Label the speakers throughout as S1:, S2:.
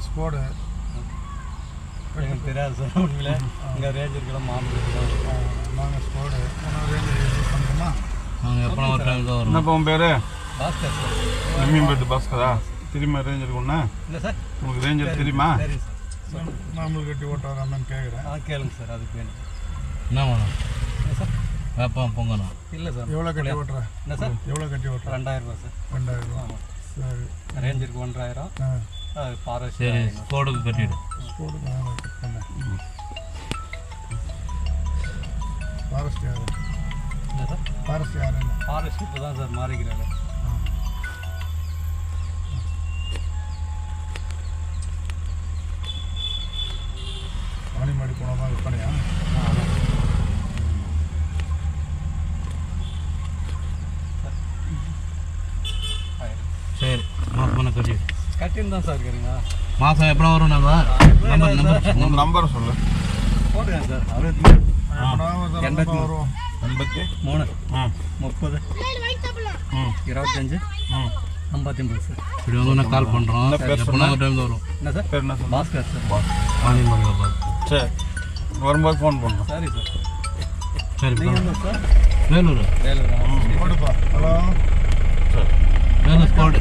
S1: நாங்கள் ஸ்கோடு
S2: எனக்கு தெரியாது சார் உண்மையில. இங்கே ரேஞ்சருக்கெல்லாம் மாமூல் இருக்கும்
S1: நாங்கள் ஸ்கோடு ரேஞ்சர் யூஸ் பண்ணுறோமா
S3: நாங்கள் எப்போ ஒரு டைம் தான் வரும்
S4: என்னப்பா உன் பேர்?
S2: பாஸ்கர் சார்.
S4: எம்மிம்பேட்டு பாஸ்கரா? தெரியுமா ரேஞ்சருக்கு ஒன்று
S2: இல்லை சார்.
S4: உங்களுக்கு ரேஞ்சர் தெரியுமா?
S2: சரி சார்.
S1: மாமூல் கட்டி ஓட்ட வராமன்னு கேட்குறேன்
S2: ஆ கேளுங்க சார் அதுக்கு வேணும்.
S3: என்ன வேணும்?
S2: என்ன சார்?
S3: வேப்பம் பொங்கணும்
S2: இல்லை சார்.
S1: எவ்வளோ கட்டி ஓட்டுற?
S2: என்ன சார்?
S1: எவ்வளோ கட்டி ஓட்டுற?
S2: ரெண்டாயிரம் ரூபா சார்.
S1: ரெண்டாயிரம் ரூபா. சரி.
S2: ரேஞ்சருக்கு ஒன்றாயிரம்.
S3: சரி ஸ்கோடுக்கு கட்டிடு.
S1: ஃபாரஸ்ட் யாரு ஃபாரஸ்ட் யாருன்னு
S2: ஃபாரஸ்ட் இப்போ தான் சார் மாறிக்கிறாரு.
S1: வாணிமாடி போனோமா விற்பனையா?
S3: சரி மாதம் கட்டிடு.
S2: கட்டின்னு தான் சார் இருக்கிறீங்களா?
S3: மாதம் எப்போ வரும் நாங்கள் நம்பர் நம்பர்
S4: உங்கள் நம்பர் சொல்லு.
S2: போட்டுங்க சார். அறுபத்தி எண்பத்தி.
S1: வரும்.
S4: எண்பத்தி
S2: மூணு.
S4: ம்
S2: முப்பது.
S4: ம்.
S2: இருபத்தஞ்சு. ஐம்பத்தி ஒம்பது சார்.
S3: இப்படி வந்து நான் கால் பண்ணுறோம் டைம் வரும்.
S2: என்ன சார்?
S4: பேர் என்ன சொல்லு
S2: பாஸ்கர் சார்.
S3: பார்த்து
S4: சரி. வரும்போது ஃபோன் பண்ணுறோம்
S2: சரி சார்.
S3: சரி
S2: சார்?
S3: வேலூர்.
S2: வேலூரா?
S1: ஹலோ.
S4: சரி
S3: வேலூர் ஸ்கோடு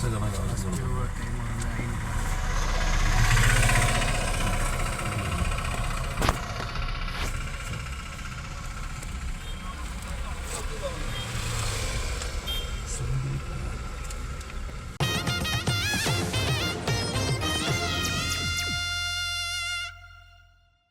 S3: さよなら。